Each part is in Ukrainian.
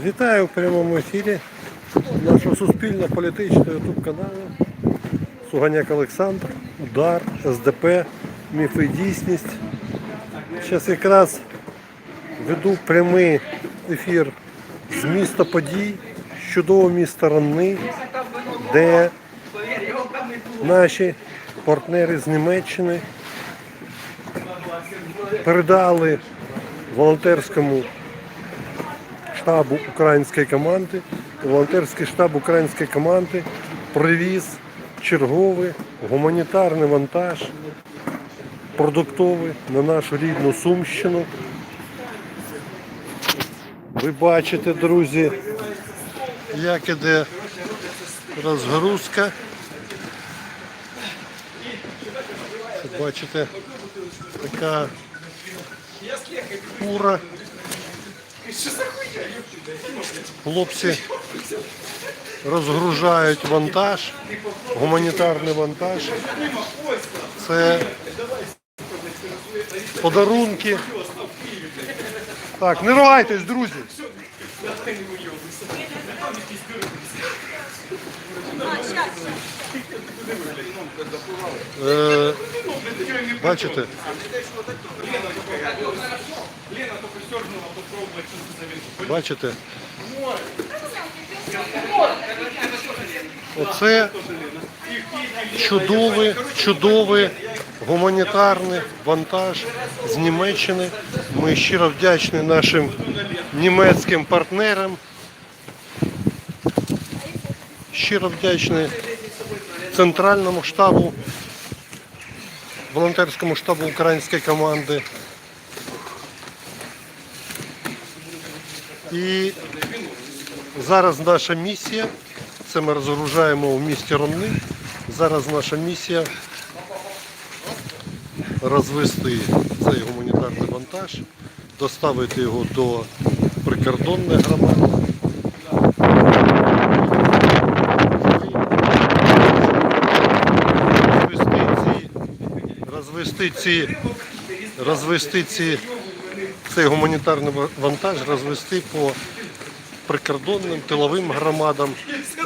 Вітаю в прямому ефірі нашого суспільно-політичного ютуб каналу Суганяк Олександр, Удар, СДП, Міфи і дійсність. Зараз якраз веду прямий ефір з міста подій, з чудового міста Ронни, де наші партнери з Німеччини передали волонтерському штабу української команди. Волонтерський штаб української команди привіз черговий гуманітарний вантаж продуктовий на нашу рідну Сумщину. Ви бачите, друзі, як іде розгрузка. Бачите, така фура. Хлопці розгружають вантаж, гуманітарний вантаж. Це подарунки. Так, не ругайтесь, друзі. Е, бачите? Бачите? Оце чудовий, чудовий гуманітарний вантаж з Німеччини. Ми щиро вдячні нашим німецьким партнерам. Щиро вдячні центральному штабу, волонтерському штабу української команди. І зараз наша місія, це ми розгружаємо в місті Ромни. Зараз наша місія розвести цей гуманітарний вантаж, доставити його до прикордонної громади. Розвести ці, розвести ці, розвести ці цей гуманітарний вантаж розвести по прикордонним тиловим громадам.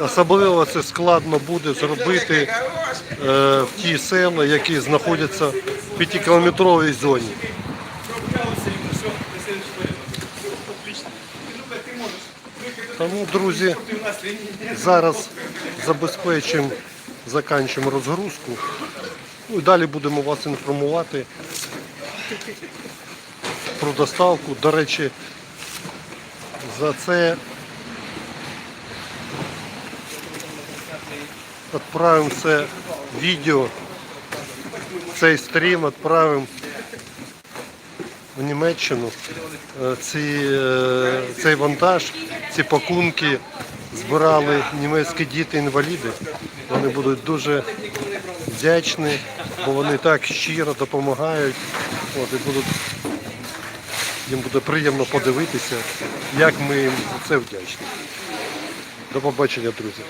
Особливо це складно буде зробити е, в ті села, які знаходяться в п'ятикілометровій зоні. Тому, друзі, зараз забезпечимо, закінчимо розгрузку. Ну і далі будемо вас інформувати про доставку. До речі, за це відправимо це відео, цей стрім відправимо в Німеччину. Е, Ці, е, цей вантаж, ці пакунки збирали німецькі діти-інваліди. Вони будуть дуже вдячні, бо вони так щиро допомагають. От, і будуть їм буде приємно подивитися, як ми їм за це вдячні. До побачення, друзі.